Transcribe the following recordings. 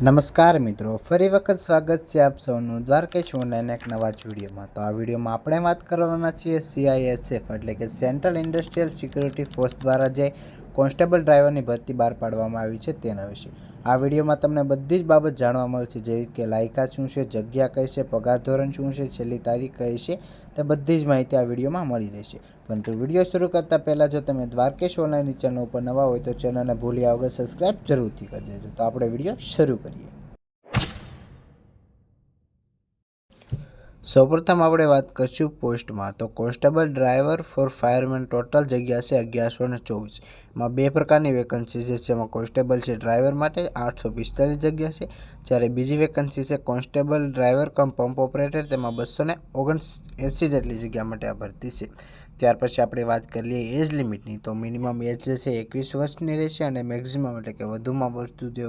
નમસ્કાર મિત્રો, ફરી વખત સ્વાગત છે આપ સૌનું દ્વારકેશ ઓનલાઈન એક નવા વિડીયોમાં. તો આ વિડીયોમાં આપણે વાત કરવાના છીએ સીઆઈએસએફ એટલે કે સેન્ટ્રલ ઇન્ડસ્ટ્રીયલ સિક્યુરિટી ફોર્સ દ્વારા જે કોન્સ્ટેબલ ડ્રાઈવરની ભરતી બહાર પાડવામાં આવી છે તેના વિશે. આ વિડીયોમાં તમને બધી જ બાબત જાણવા મળશે. જેવી કે લાયકાત શું છે, જગ્યા કઈ છે, પગાર ધોરણ શું છે, છેલ્લી તારીખ કઈ છે, તે બધી જ માહિતી આ વિડીયોમાં મળી રહેશે. પરંતુ વીડિયો શરૂ કરતાં પહેલાં જો તમે દ્વારકેશ ઓનલાઈન ચેનલ ઉપર નવા હોય તો ચેનલને ભૂલ્યા વગર સબસ્ક્રાઈબ જરૂરથી કરી દેજો. તો આપણે વીડિયો શરૂ કરીએ. સૌપ્રથમ આપણે વાત કરીશું પોસ્ટમાં. તો constable driver for fireman total જગ્યા છે અગિયારસો ને ચોવીસ એમાં બે પ્રકારની વેકન્સી છે, જેમાં કોન્સ્ટેબલ છે ડ્રાઈવર માટે આઠસો પિસ્તાલીસ જગ્યા છે. જ્યારે બીજી વેકન્સી છે constable driver cum pump operator, તેમાં બસો ને ઓગણ એંસી જેટલી જગ્યા માટે આ ભરતી છે. ત્યાર પછી આપણે વાત કરી લઈએ એજ લિમિટની. તો મિનિમમ એજ જે છે એકવીસ વર્ષની રહેશે અને મેક્ઝિમમ એટલે કે વધુમાં વધુ જે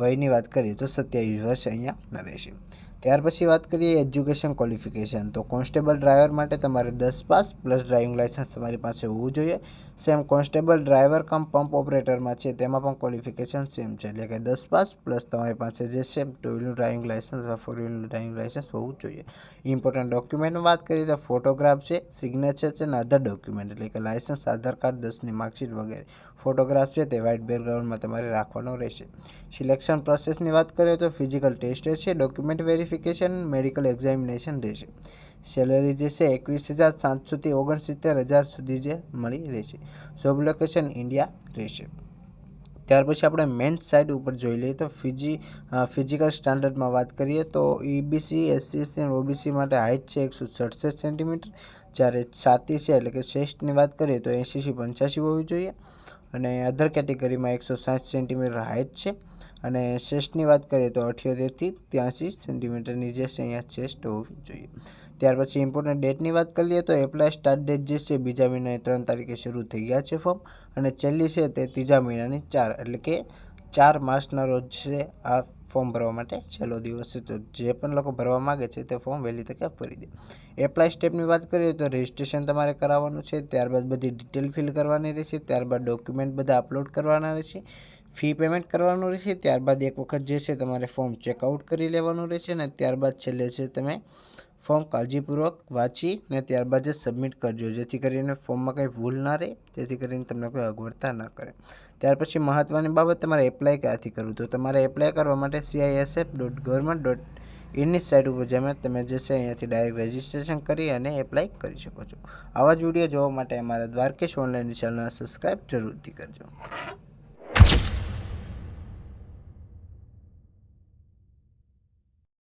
વયની વાત કરીએ તો સત્યાવીસ વર્ષ અહીંયા રહેશે. ત્યાર પછી વાત કરીએ એજ્યુકેશન ક્વોલિફિકેશન. તો કોન્સ્ટેબલ ડ્રાઈવર માટે તમારે દસ પાસ પ્લસ ડ્રાઇવિંગ લાઇસન્સ તમારી પાસે હોવું જોઈએ. Same constable driver cum pump ઓપરેટરમાં છે, તેમાં પણ ક્વોલિફિકેશન સેમ છે. એટલે કે દસ પાસ પ્લસ તમારી પાસે જે છે, ટુ વ્હીલનું ડ્રાઇવિંગ લાઇસન્સ અથવા ફોર વ્હીલનું ડ્રાઇવિંગ લાઇસન્સ હોવું જોઈએ. ઇમ્પોર્ટન્ટ ડોક્યુમેન્ટની વાત કરીએ તો ફોટોગ્રાફ છે, સિગ્નેચર છે અને અધર ડોક્યુમેન્ટ. એટલે કે લાઇસન્સ, આધાર કાર્ડ, દસની માર્કશીટ વગેરે. ફોટોગ્રાફ છે, તે વ્હાઇટ બેકગ્રાઉન્ડમાં તમારે રાખવાનો રહેશે. સિલેક્શન પ્રોસેસની વાત કરીએ તો ફિઝિકલ ટેસ્ટ છે, ડોક્યુમેન્ટ વેરિફિકેશન મેડિકલ એક્ઝામિનેશન રહેશે. સેલરી જે છે એકવીસ હજાર સાતસોથી ઓગણસિત્તેર હજાર સુધી જે મળી રહેશે. જોબ લોકેશન ઇન્ડિયા રહેશે. ત્યાર પછી આપણે મેન સાઇડ ઉપર જોઈ લઈએ તો ફિજી ફિઝિકલ સ્ટાન્ડર્ડમાં વાત કરીએ તો ઈબીસી એસસી અને ઓબીસી માટે હાઇટ છે એકસો સડસઠ સેન્ટીમીટર જ્યારે છાતી છે એટલે કે શ્રેષ્ઠની વાત કરીએ તો એંશીથી પંચ્યાસી હોવી જોઈએ. અને અધર કેટેગરીમાં એકસો સાઠ સેન્ટીમીટર હાઇટ છે. અને ચેસ્ટની વાત કરીએ તો અઠ્યોતેરથી ત્યાંસી સેન્ટીમીટરની જે છે અહીંયા ચેસ્ટ હોવી જોઈએ. ત્યાર પછી ઇમ્પોર્ટન્ટ ડેટની વાત કરીએ તો એપ્લાય સ્ટાર્ટ ડેટ જે છે બીજા મહિનાની ત્રણ તારીખે શરૂ થઈ ગયા છે ફોર્મ અને છેલ્લી છે તે ત્રીજા મહિનાની ચાર, એટલે કે ચાર માર્ચના રોજ છે આ ફોર્મ ભરવા માટે છેલ્લો દિવસ છે. તો જે પણ લોકો ભરવા માગે છે તે ફોર્મ વહેલી તકે ભરી દે. એપ્લાય સ્ટેપની વાત કરીએ તો રજિસ્ટ્રેશન તમારે કરાવવાનું છે, ત્યારબાદ બધી ડિટેલ ફિલ કરવાની રહેશે, ત્યારબાદ ડોક્યુમેન્ટ બધા અપલોડ કરવાના રહેશે. ફી પેમેન્ટ કરવાનું રહેશે, ત્યારબાદ એક વખત જે છે તમારે ફોર્મ ચેકઆઉટ કરી લેવાનું રહેશે અને ત્યારબાદ છેલ્લે છે તમે ફોર્મ કાળજીપૂર્વક વાંચી ને ત્યારબાદ જ સબમિટ કરજો, જેથી કરીને ફોર્મમાં કંઈ ભૂલ ના રહે, જેથી કરીને તમને કોઈ અગવડતા ન કરે. ત્યાર પછી મહત્ત્વની બાબત તમારે એપ્લાય ક્યાંથી કરવું? તો તમારે એપ્લાય કરવા માટે સીઆઈએસએફ ડોટ ગવર્મેન્ટ ડોટ ઇનની સાઇટ ઉપર જમે તમે જે છે અહીંયાથી ડાયરેક્ટ રજિસ્ટ્રેશન કરી અને એપ્લાય કરી શકો છો. આવા જ વીડિયો જોવા માટે અમારા દ્વારકેશ ઓનલાઈન ચેનલને સબસ્ક્રાઈબ જરૂરથી કરજો.